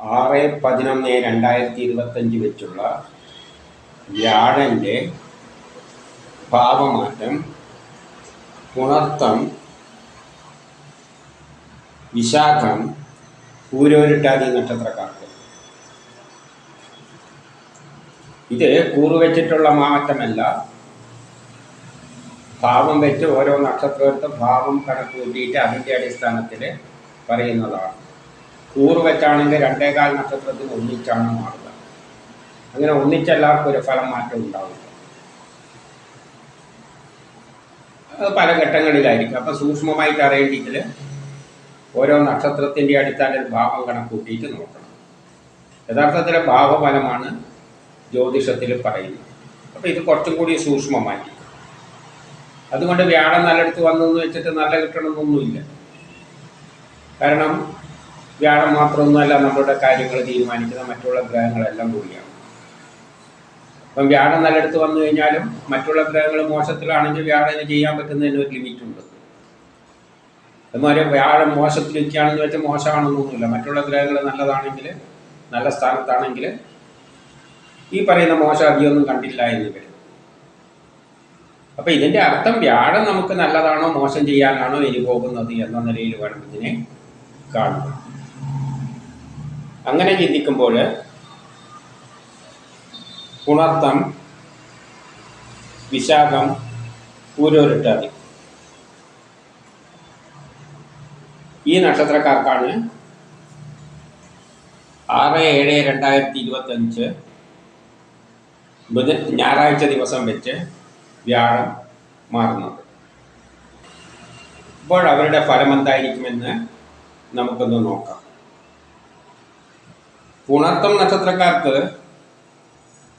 ആറ് പതിനൊന്ന് രണ്ടായിരത്തി ഇരുപത്തഞ്ച് വെച്ചുള്ള വ്യാഴന്റെ ഭാവമാറ്റം പുണർത്തം വിശാഖം പൂരോരുട്ടാതി നക്ഷത്രക്കാർക്ക്. ഇത് കൂറുവെച്ചിട്ടുള്ള മാറ്റമല്ല. ഭാവം വെച്ച് ഓരോ നക്ഷത്രത്തെ ഭാവം കണക്ക് കൂട്ടിയിട്ട് അതിന്റെ അടിസ്ഥാനത്തിൽ പറയുന്നതാണ്. കൂറ് വെച്ചാണെങ്കിൽ രണ്ടേകാൽ നക്ഷത്രത്തിൽ ഒന്നിച്ചാണ് മാറുക. അങ്ങനെ ഒന്നിച്ചെല്ലാവർക്കും ഒരു ഫലം മാറ്റം ഉണ്ടാവില്ല. അത് പല ഘട്ടങ്ങളിലായിരിക്കും. അപ്പം സൂക്ഷ്മമായിട്ട് അറിയേണ്ടെങ്കിൽ ഓരോ നക്ഷത്രത്തിന്റെ അടിസ്ഥാനത്തിൽ ഭാവം കണക്കൂട്ടിയിട്ട് നോക്കണം. യഥാർത്ഥത്തിൽ ഭാവഫലമാണ് ജ്യോതിഷത്തിൽ പറയുന്നത്. അപ്പോൾ ഇത് കുറച്ചും കൂടി സൂക്ഷ്മമായി അതുകൊണ്ട് വ്യാഴം നല്ലടുത്ത് വന്നെന്ന് വെച്ചിട്ട് നല്ല കിട്ടണമെന്നൊന്നുമില്ല. കാരണം വ്യാഴം മാത്രമൊന്നുമല്ല നമ്മളുടെ കാര്യങ്ങൾ തീരുമാനിക്കുന്ന മറ്റുള്ള ഗ്രഹങ്ങളെല്ലാം കൂടിയാണ്. അപ്പം വ്യാഴം നല്ലടുത്ത് വന്നു കഴിഞ്ഞാലും മറ്റുള്ള ഗ്രഹങ്ങൾ മോശത്തിലാണെങ്കിൽ വ്യാഴം ചെയ്യാൻ പറ്റുന്നതിന് ഒരു ലിമിറ്റ് ഉണ്ട് അതുമാതിരി വ്യാഴം മോശത്തിലിരിക്കുകയാണെന്ന് വെച്ചാൽ മോശമാണെന്നൊന്നുമില്ല. മറ്റുള്ള ഗ്രഹങ്ങൾ നല്ലതാണെങ്കിൽ നല്ല സ്ഥാനത്താണെങ്കിൽ ഈ പറയുന്ന മോശം അധികമൊന്നും കണ്ടില്ല എന്ന് വരും. അപ്പൊ ഇതിന്റെ അർത്ഥം വ്യാഴം നമുക്ക് നല്ലതാണോ മോശം ചെയ്യാനാണോ ഇനി പോകുന്നത് എന്ന നിലയിൽ വേണം ഇതിനെ കാണുക അങ്ങനെ ചിന്തിക്കുമ്പോൾ പുണർത്തം വിശാഖം പൂരോരുട്ടാതി. ഈ നക്ഷത്രക്കാർക്കാണ് ആറ് ഏഴ് രണ്ടായിരത്തി ഇരുപത്തി അഞ്ച് ബുധൻ ഞായറാഴ്ച ദിവസം വെച്ച് വ്യാഴം മാറുന്നത്. അപ്പോൾ അവരുടെ ഫലം എന്തായിരിക്കുമെന്ന് നമുക്കൊന്ന് നോക്കാം. പുണർത്തം നക്ഷത്രക്കാർക്ക്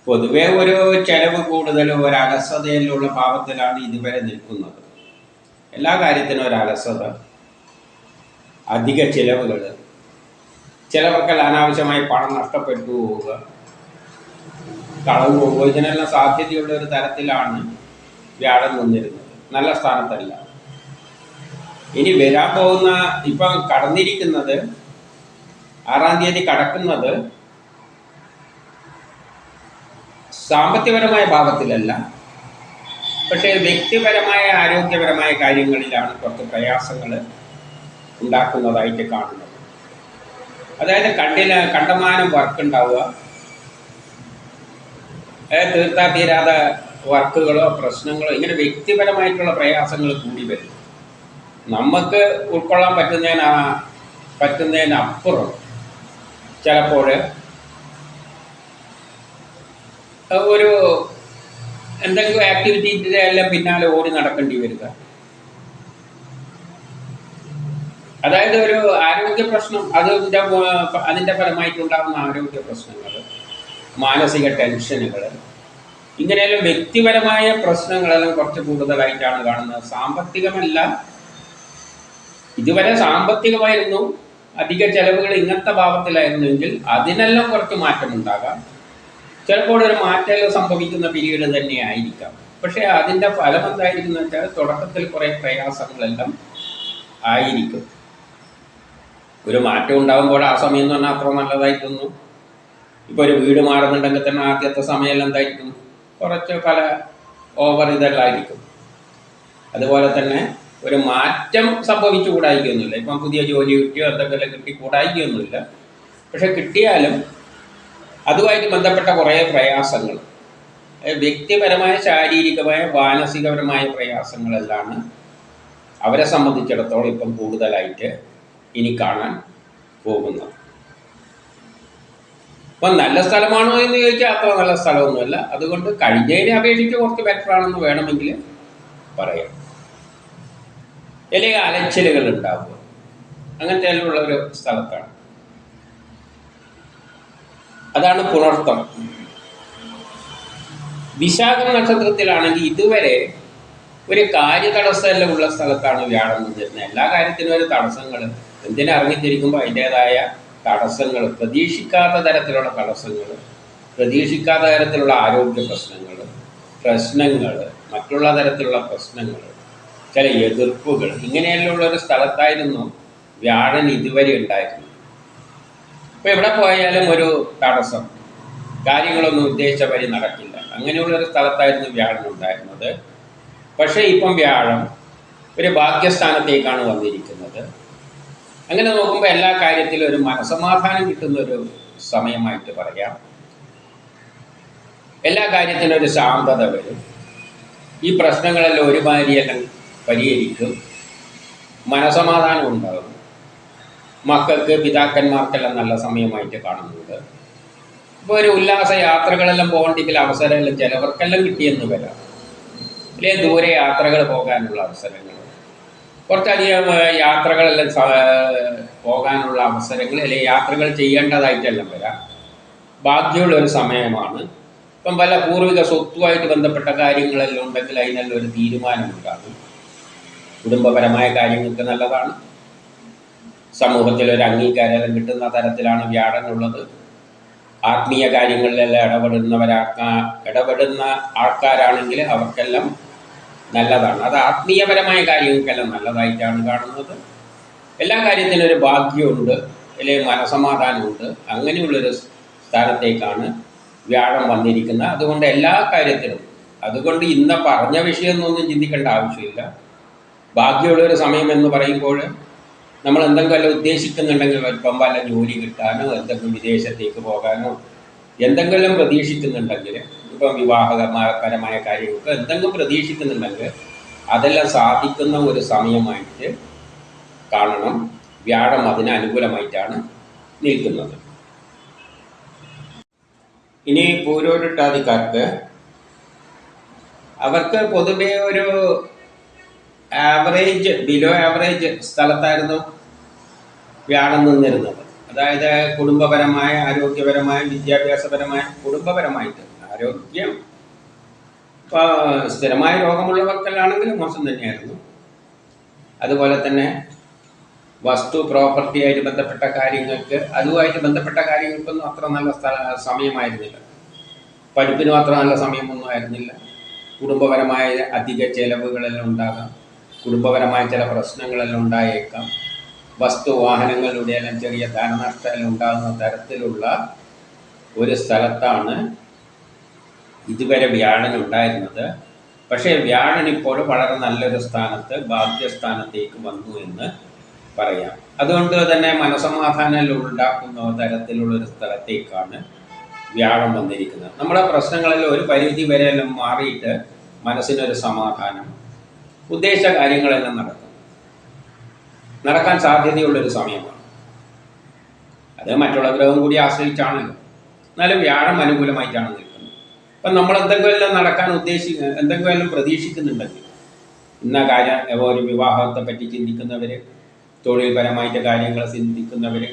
പൊതുവെ ഒരു ചെലവ് കൂടുതലും ഒരു അലസതയിലുള്ള ഭാവത്തിലാണ് ഇതുവരെ നിൽക്കുന്നത്. എല്ലാ കാര്യത്തിനും ഒരു അലസത അധിക ചിലവുകൾ. ചിലവർക്ക് അനാവശ്യമായി പണം നഷ്ടപ്പെട്ടു പോവുക കളവ് പോവുക ഇതിനെല്ലാം സാധ്യതയുള്ള ഒരു തരത്തിലാണ് വ്യാഴം നിന്നിരുന്നത്. നല്ല സ്ഥാനത്തല്ല. ഇനി വരാൻ പോകുന്ന ഇപ്പം കടന്നിരിക്കുന്നത് ആറാം തീയതി കടക്കുന്നത് സാമ്പത്തികപരമായ ഭാവത്തിലല്ല പക്ഷേ വ്യക്തിപരമായ ആരോഗ്യപരമായ കാര്യങ്ങളിലാണ് കുറച്ച് പ്രയാസങ്ങൾ ഉണ്ടാക്കുന്നതായിട്ട് കാണുന്നത്. അതായത് കണ്ടിന് കണ്ടമാനം വർക്ക് ഉണ്ടാവുക തീർത്താ തീരാതെ വർക്കുകളോ പ്രശ്നങ്ങളോ ഇങ്ങനെ വ്യക്തിപരമായിട്ടുള്ള പ്രയാസങ്ങൾ കൂടി വരും. നമുക്ക് ഉൾക്കൊള്ളാൻ പറ്റുന്നതിന് പറ്റുന്നതിനപ്പുറം ചിലപ്പോൾ ഒരു എന്തെങ്കിലും ആക്ടിവിറ്റീന്റെ എല്ലാം പിന്നാലെ ഓടി നടക്കേണ്ടി വരിക. അതായത് ഒരു ആരോഗ്യ പ്രശ്നം അതിന്റെ അതിന്റെ ഫലമായിട്ടുണ്ടാകുന്ന ആരോഗ്യ പ്രശ്നങ്ങൾ മാനസിക ടെൻഷനുകൾ ഇങ്ങനെയുള്ള വ്യക്തിപരമായ പ്രശ്നങ്ങളെല്ലാം കുറച്ച് കൂടുതലായിട്ടാണ് കാണുന്നത്. സാമ്പത്തികമല്ല ഇതുവരെ സാമ്പത്തികമായിരുന്നു അധിക ചെലവുകൾ ഇങ്ങനത്തെ ഭാവത്തിലായിരുന്നെങ്കിൽ അതിനെല്ലാം കുറച്ച് മാറ്റമുണ്ടാകാം. ചിലപ്പോൾ ഒരു മാറ്റം സംഭവിക്കുന്ന പീരീഡ് തന്നെ ആയിരിക്കാം പക്ഷേ അതിന്റെ ഫലം എന്തായിരിക്കും എന്ന് വെച്ചാൽ തുടക്കത്തിൽ കുറേ പ്രയാസങ്ങളെല്ലാം ആയിരിക്കും. ഒരു മാറ്റം ഉണ്ടാകുമ്പോൾ ആ സമയം എന്ന് പറഞ്ഞാൽ അത്ര നല്ലതായിട്ടൊന്നും ഇപ്പോൾ ഒരു വീട് മാറുന്നുണ്ടെങ്കിൽ തന്നെ ആദ്യത്തെ സമയമെല്ലാം എന്തായിരിക്കും? കുറച്ച് പല ഓവർ ഇതെല്ലാം ആയിരിക്കും. അതുപോലെ തന്നെ ഒരു മാറ്റം സംഭവിച്ചു കൂടായിക്കൊന്നുമില്ല ഇപ്പം പുതിയ ജോലി കിട്ടിയോ എന്തെങ്കിലും കിട്ടി കൂടായിക്കൊന്നുമില്ല. പക്ഷെ കിട്ടിയാലും അതുമായിട്ട് ബന്ധപ്പെട്ട കുറേ പ്രയാസങ്ങൾ. വ്യക്തിപരമായ ശാരീരികമായ മാനസികപരമായ പ്രയാസങ്ങളെല്ലാം അവരെ സംബന്ധിച്ചിടത്തോളം ഇപ്പം കൂടുതലായിട്ട് ഇനി കാണാൻ പോകുന്നത് അപ്പം നല്ല സ്ഥലമാണോ എന്ന് ചോദിച്ചാൽ അത്ര നല്ല സ്ഥലമൊന്നുമല്ല. അതുകൊണ്ട് കഴിഞ്ഞതിനെ അപേക്ഷിച്ച് കുറച്ച് ബെറ്റർ ആണെന്ന് വേണമെങ്കിൽ പറയാം. അല്ലെങ്കിൽ അലച്ചിലുകൾ ഉണ്ടാവുക. അങ്ങനത്തെ ഉള്ള ഒരു സ്ഥലത്താണ്. അതാണ് പുണർത്തം. വിശാഖം നക്ഷത്രത്തിലാണെങ്കിൽ ഇതുവരെ ഒരു കാര്യ തടസ്സമെല്ലാം ഉള്ള സ്ഥലത്താണ് വ്യാഴം നിന്നിരുന്നത്. എല്ലാ കാര്യത്തിനും ഒരു തടസ്സങ്ങൾ. എന്തിനെ ഇറങ്ങിത്തിരിക്കുമ്പോൾ അതിന്റെതായ തടസ്സങ്ങൾ പ്രതീക്ഷിക്കാത്ത തരത്തിലുള്ള തടസ്സങ്ങൾ പ്രതീക്ഷിക്കാത്ത തരത്തിലുള്ള ആരോഗ്യ പ്രശ്നങ്ങൾ പ്രശ്നങ്ങൾ മറ്റുള്ള തരത്തിലുള്ള പ്രശ്നങ്ങൾ ചില എതിർപ്പുകൾ. ഇങ്ങനെയെല്ലാം ഒരു സ്ഥലത്തായിരുന്നു വ്യാഴൻ ഇതുവരെ ഉണ്ടായിരുന്നത്. അപ്പോൾ എവിടെ പോയാലും ഒരു തടസ്സം. കാര്യങ്ങളൊന്നും ഉദ്ദേശിച്ച വഴി നടക്കില്ല. അങ്ങനെയുള്ളൊരു സ്ഥലത്തായിരുന്നു വ്യാഴം ഉണ്ടായിരുന്നത്. പക്ഷേ ഇപ്പം വ്യാഴം ഒരു ഭാഗ്യസ്ഥാനത്തേക്കാണ് വന്നിരിക്കുന്നത്. അങ്ങനെ നോക്കുമ്പോൾ എല്ലാ കാര്യത്തിലും ഒരു മനസമാധാനം കിട്ടുന്ന ഒരു സമയമായിട്ട് പറയാം. എല്ലാ കാര്യത്തിനും ഒരു ശാന്തത വരും. ഈ പ്രശ്നങ്ങളെല്ലാം ഒരുമാതിരിയെല്ലാം പരിഹരിക്കും. മനസമാധാനം ഉണ്ടാകും മക്കൾക്ക് പിതാക്കന്മാർക്കെല്ലാം നല്ല സമയമായിട്ട് കാണുന്നുണ്ട്. ഇപ്പോൾ ഒരു ഉല്ലാസ യാത്രകളെല്ലാം പോകണ്ടെങ്കിൽ അവസരമെല്ലാം ചിലവർക്കെല്ലാം കിട്ടിയെന്ന് വരാം. അല്ലെ ദൂരെ യാത്രകൾ പോകാനുള്ള അവസരങ്ങൾ. കുറച്ചധികം യാത്രകളെല്ലാം പോകാനുള്ള അവസരങ്ങൾ അല്ലെങ്കിൽ യാത്രകൾ ചെയ്യേണ്ടതായിട്ടെല്ലാം വരാം. ബാധ്യമുള്ള ഒരു സമയമാണ്. ഇപ്പം പല പൂർവിക സ്വത്തുമായിട്ട് ബന്ധപ്പെട്ട കാര്യങ്ങളെല്ലാം ഉണ്ടെങ്കിൽ അതിനെല്ലാം ഒരു തീരുമാനമുണ്ടാകും. കുടുംബപരമായ കാര്യങ്ങൾക്ക് നല്ലതാണ്. സമൂഹത്തിൽ ഒരു അംഗീകാരം കിട്ടുന്ന തരത്തിലാണ് വ്യാഴനുള്ളത്. ആത്മീയ കാര്യങ്ങളിലെല്ലാം ഇടപെടുന്നവരാക്കാ ഇടപെടുന്ന ആൾക്കാരാണെങ്കിൽ അവർക്കെല്ലാം നല്ലതാണ്. അത് ആത്മീയപരമായ കാര്യങ്ങൾക്കെല്ലാം നല്ലതായിട്ടാണ് കാണുന്നത്. എല്ലാ കാര്യത്തിനും ഒരു ഭാഗ്യമുണ്ട് അല്ലെങ്കിൽ മനസമാധാനമുണ്ട്. അങ്ങനെയുള്ളൊരു സ്ഥാനത്തേക്കാണ് വ്യാഴം വന്നിരിക്കുന്നത്. അതുകൊണ്ട് എല്ലാ കാര്യത്തിലും അതുകൊണ്ട് ഇന്ന് പറഞ്ഞ വിഷയമൊന്നും ചിന്തിക്കേണ്ട ആവശ്യമില്ല. ഭാഗ്യമുള്ളൊരു സമയം എന്ന് പറയുമ്പോൾ നമ്മൾ എന്തെങ്കിലും ഉദ്ദേശിക്കുന്നുണ്ടെങ്കിൽ ഇപ്പം വല്ല ജോലി കിട്ടാനോ എന്തെങ്കിലും വിദേശത്തേക്ക് പോകാനോ എന്തെങ്കിലും പ്രതീക്ഷിക്കുന്നുണ്ടെങ്കിൽ ഇപ്പം വിവാഹപരമായ കാര്യങ്ങൾക്ക് എന്തെങ്കിലും പ്രതീക്ഷിക്കുന്നുണ്ടെങ്കിൽ അതെല്ലാം സാധിക്കുന്ന ഒരു സമയമായിട്ട് കാണണം. വ്യാഴം അതിന് അനുകൂലമായിട്ടാണ് നിൽക്കുന്നത്. ഇനി പൂരോരുട്ടാതിക്കാർക്ക് അവർക്ക് പൊതുവേ ഒരു ആവറേജ് ബിലോ ആവറേജ് സ്ഥലത്തായിരുന്നു വ്യാഴം നിന്നിരുന്നത്. അതായത് കുടുംബപരമായ ആരോഗ്യപരമായ വിദ്യാഭ്യാസപരമായ കുടുംബപരമായിട്ട് ആരോഗ്യം ഇപ്പോൾ സ്ഥിരമായ രോഗമുള്ളവർക്കല്ലാണെങ്കിലും മോശം തന്നെയായിരുന്നു. അതുപോലെ തന്നെ വസ്തു പ്രോപ്പർട്ടിയായിട്ട് ബന്ധപ്പെട്ട കാര്യങ്ങൾക്ക് അതുമായിട്ട് ബന്ധപ്പെട്ട കാര്യങ്ങൾക്കൊന്നും അത്ര നല്ല സ്ഥല സമയമായിരുന്നില്ല. പഠിപ്പിനും അത്ര നല്ല സമയമൊന്നും ആയിരുന്നില്ല. കുടുംബപരമായ അധിക ചെലവുകളെല്ലാം ഉണ്ടാകാം. കുടുംബപരമായ ചില പ്രശ്നങ്ങളെല്ലാം ഉണ്ടായേക്കാം. വസ്തു വാഹനങ്ങളുടെ എല്ലാം ചെറിയ ധനനഷ്ടമെല്ലാം ഉണ്ടാകുന്ന തരത്തിലുള്ള ഒരു സ്ഥലത്താണ് ഇതുവരെ വ്യാഴൻ ഉണ്ടായിരുന്നത്. പക്ഷേ വ്യാഴൻ ഇപ്പോൾ വളരെ നല്ലൊരു സ്ഥാനത്ത് ഭാഗ്യസ്ഥാനത്തേക്ക് വന്നു എന്ന് പറയാം. അതുകൊണ്ട് തന്നെ മനസമാധാനം ഉണ്ടാക്കുന്ന തരത്തിലുള്ള ഒരു സ്ഥലത്തേക്കാണ് വ്യാഴം വന്നിരിക്കുന്നത്. നമ്മുടെ പ്രശ്നങ്ങളിൽ ഒരു പരിധി വരെ എല്ലാം മാറിയിട്ട് മനസ്സിനൊരു സമാധാനം ഉദ്ദേശിച്ച കാര്യങ്ങളെല്ലാം നടക്കും. നടക്കാൻ സാധ്യതയുള്ളൊരു സമയമാണ്. അത് മറ്റുള്ള ഗ്രഹം കൂടി ആശ്രയിച്ചാണല്ലോ എന്നാലും വ്യാഴം അനുകൂലമായിട്ടാണ് നിൽക്കുന്നത്. അപ്പം നമ്മൾ എന്തെങ്കിലും നടക്കാൻ ഉദ്ദേശിക്കുന്ന എന്തെങ്കിലും പ്രതീക്ഷിക്കുന്നുണ്ടെങ്കിൽ ഇന്ന കാര്യം ഒരു വിവാഹത്തെ പറ്റി ചിന്തിക്കുന്നവർ തൊഴിൽപരമായിട്ട് കാര്യങ്ങൾ ചിന്തിക്കുന്നവർ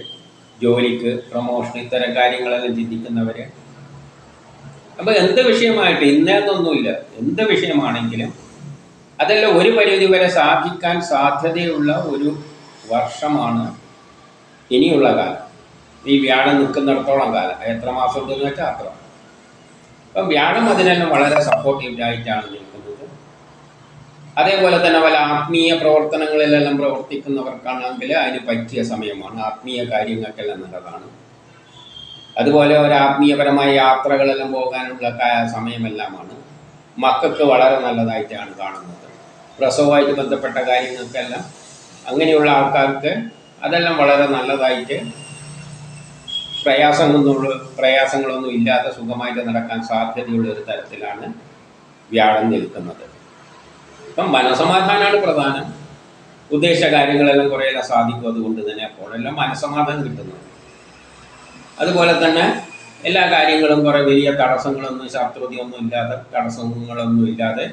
ജോലിക്ക് പ്രൊമോഷൻ ഇത്തരം കാര്യങ്ങളെല്ലാം ചിന്തിക്കുന്നവർ അപ്പോൾ എന്ത് വിഷയമായിട്ട് ഇന്നേന്നൊന്നുമില്ല. എന്ത് വിഷയമാണെങ്കിലും അതെല്ലാം ഒരു പരിധി വരെ സാധിക്കാൻ സാധ്യതയുള്ള ഒരു വർഷമാണ് ഇനിയുള്ള കാലം. ഈ വ്യാഴം നിൽക്കുന്നിടത്തോളം കാലം. എത്ര മാസം ഉണ്ടെന്ന് വെച്ചാൽ അത്ര. അപ്പം വ്യാഴം അതിനെല്ലാം വളരെ സപ്പോർട്ടീവായിട്ടാണ് നിൽക്കുന്നത്. അതേപോലെ തന്നെ പല ആത്മീയ പ്രവർത്തനങ്ങളിലെല്ലാം പ്രവർത്തിക്കുന്നവർക്കാണെങ്കിൽ അതിന് പറ്റിയ സമയമാണ്. ആത്മീയ കാര്യങ്ങൾക്കെല്ലാം നല്ലതാണ്. അതുപോലെ ഒരു ആത്മീയപരമായ യാത്രകളെല്ലാം പോകാനുള്ള സമയമെല്ലാമാണ്. മക്കൾക്ക് വളരെ നല്ലതായിട്ടാണ് കാണുന്നത്. പ്രസവമായിട്ട് ബന്ധപ്പെട്ട കാര്യങ്ങൾക്കെല്ലാം അങ്ങനെയുള്ള ആൾക്കാർക്ക് അതെല്ലാം വളരെ നല്ലതായിട്ട് പ്രയാസങ്ങളൊന്നുള്ള പ്രയാസങ്ങളൊന്നും ഇല്ലാതെ സുഖമായിട്ട് നടക്കാൻ സാധ്യതയുള്ള ഒരു തരത്തിലാണ് വ്യാഴം നിൽക്കുന്നത്. ഇപ്പം മനസമാധാനമാണ് പ്രധാനം. ഉദ്ദേശ കാര്യങ്ങളെല്ലാം കുറേയെല്ലാം സാധിക്കും അതുകൊണ്ട് തന്നെ അപ്പോഴെല്ലാം മനസമാധാനം കിട്ടുന്നത് അതുപോലെ തന്നെ എല്ലാ കാര്യങ്ങളും കുറേ വലിയ തടസ്സങ്ങളൊന്നും ശത്രുതയൊന്നും ഇല്ലാതെ തടസ്സങ്ങളൊന്നും ഇല്ലാതെ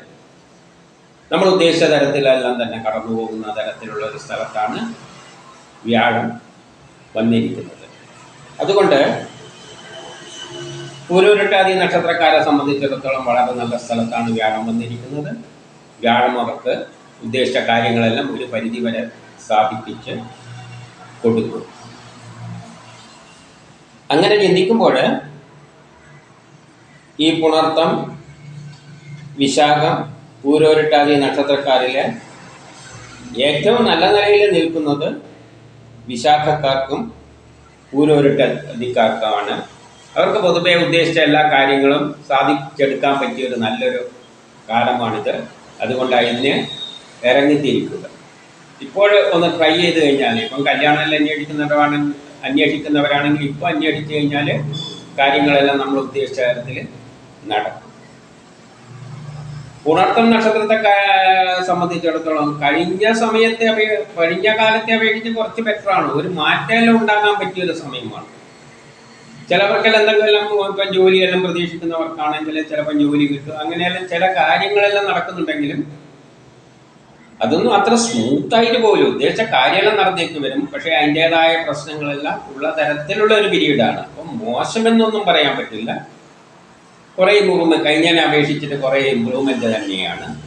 നമ്മൾ ഉദ്ദേശിച്ച തരത്തിലെല്ലാം തന്നെ കടന്നു പോകുന്ന തരത്തിലുള്ള ഒരു സ്ഥലത്താണ് വ്യാഴം വന്നിരിക്കുന്നത്. അതുകൊണ്ട് പൂരൂരട്ടാതി നക്ഷത്രക്കാരെ സംബന്ധിച്ചിടത്തോളം വളരെ നല്ല സ്ഥലത്താണ് വ്യാഴം വന്നിരിക്കുന്നത്. വ്യാഴം അവർക്ക് ഉദ്ദേശിച്ച കാര്യങ്ങളെല്ലാം ഒരു പരിധി വരെ സ്ഥാപിപ്പിച്ച് കൊടുക്കും അങ്ങനെ ചിന്തിക്കുമ്പോൾ ഈ പുണർത്തം വിശാഖം പൂരോരിട്ടാതി നക്ഷത്രക്കാരിലെ ഏറ്റവും നല്ല നിലയിൽ നിൽക്കുന്നത് വിശാഖക്കാർക്കും പൂരോരുട്ടതിക്കാർക്കാണ് അവർക്ക് പൊതുവെ ഉദ്ദേശിച്ച എല്ലാ കാര്യങ്ങളും സാധിച്ചെടുക്കാൻ പറ്റിയ ഒരു നല്ലൊരു കാലമാണിത്. അതുകൊണ്ട് അതിന് ഇറങ്ങിത്തിരിക്കുക. ഇപ്പോൾ ഒന്ന് ട്രൈ ചെയ്ത് കഴിഞ്ഞാൽ ഇപ്പം കല്യാണമെല്ലാം അന്വേഷിക്കുന്നവരാണെങ്കിൽ അന്വേഷിക്കുന്നവരാണെങ്കിൽ ഇപ്പോൾ അന്വേഷിച്ച് കഴിഞ്ഞാൽ കാര്യങ്ങളെല്ലാം നമ്മൾ ഉദ്ദേശിച്ച തരത്തിൽ നടക്കും. പുണർത്തം നക്ഷത്രത്തെ സംബന്ധിച്ചിടത്തോളം കഴിഞ്ഞ സമയത്തെ കഴിഞ്ഞ കാലത്തെ അപേക്ഷിച്ച് കുറച്ച് ബെറ്ററാണ് ഒരു മാറ്റമെല്ലാം ഉണ്ടാകാൻ പറ്റിയ ഒരു സമയമാണ്. ചിലവർക്കെല്ലാം എന്തെങ്കിലും ഇപ്പം ജോലിയെല്ലാം പ്രതീക്ഷിക്കുന്നവർക്കാണെങ്കിൽ ചിലപ്പോൾ ജോലി കിട്ടും. അങ്ങനെയെല്ലാം ചില കാര്യങ്ങളെല്ലാം നടക്കുന്നുണ്ടെങ്കിലും അതൊന്നും അത്ര സ്മൂത്തായിട്ട് പോലും ഉദ്ദേശിച്ച കാര്യമെല്ലാം നടന്നേക്ക് വരും. പക്ഷേ അതിന്റെതായ പ്രശ്നങ്ങളെല്ലാം ഉള്ള തരത്തിലുള്ള ഒരു പീരീഡാണ് അപ്പം മോശമെന്നൊന്നും പറയാൻ പറ്റില്ല. കുറേ ഇമ്പ്രൂവ്മെന്റ് കഴിഞ്ഞതിനെ അപേക്ഷിച്ചിട്ട് കുറേ ഇമ്പ്രൂവ്മെന്റ് തന്നെയാണ്.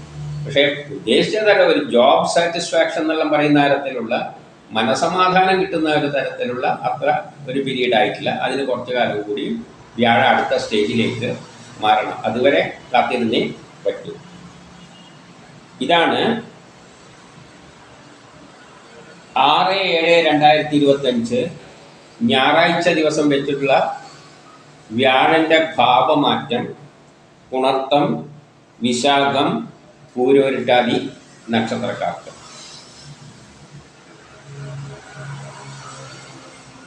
പക്ഷേ ഉദ്ദേശിച്ച ഒരു ജോബ് സാറ്റിസ്ഫാക്ഷൻ എന്നെല്ലാം പറയുന്ന തരത്തിലുള്ള മനസമാധാനം കിട്ടുന്ന ഒരു തരത്തിലുള്ള അത്ര ഒരു പീരീഡ് ആയിട്ടില്ല. അതിന് കുറച്ച് കാലം കൂടി വ്യാഴ അടുത്ത സ്റ്റേജിലേക്ക് മാറണം. അതുവരെ കാത്തിരുന്നേ പറ്റൂ. ഇതാണ് ആറ് ഏഴ് രണ്ടായിരത്തി ഇരുപത്തി അഞ്ച് ഞായറാഴ്ച ദിവസം വെച്ചിട്ടുള്ള വ്യാഴന്റെ ഭാവമാറ്റം പുണർത്തം വിശാഖം പൂരോരുട്ടാതി നക്ഷത്രക്കാർക്ക്.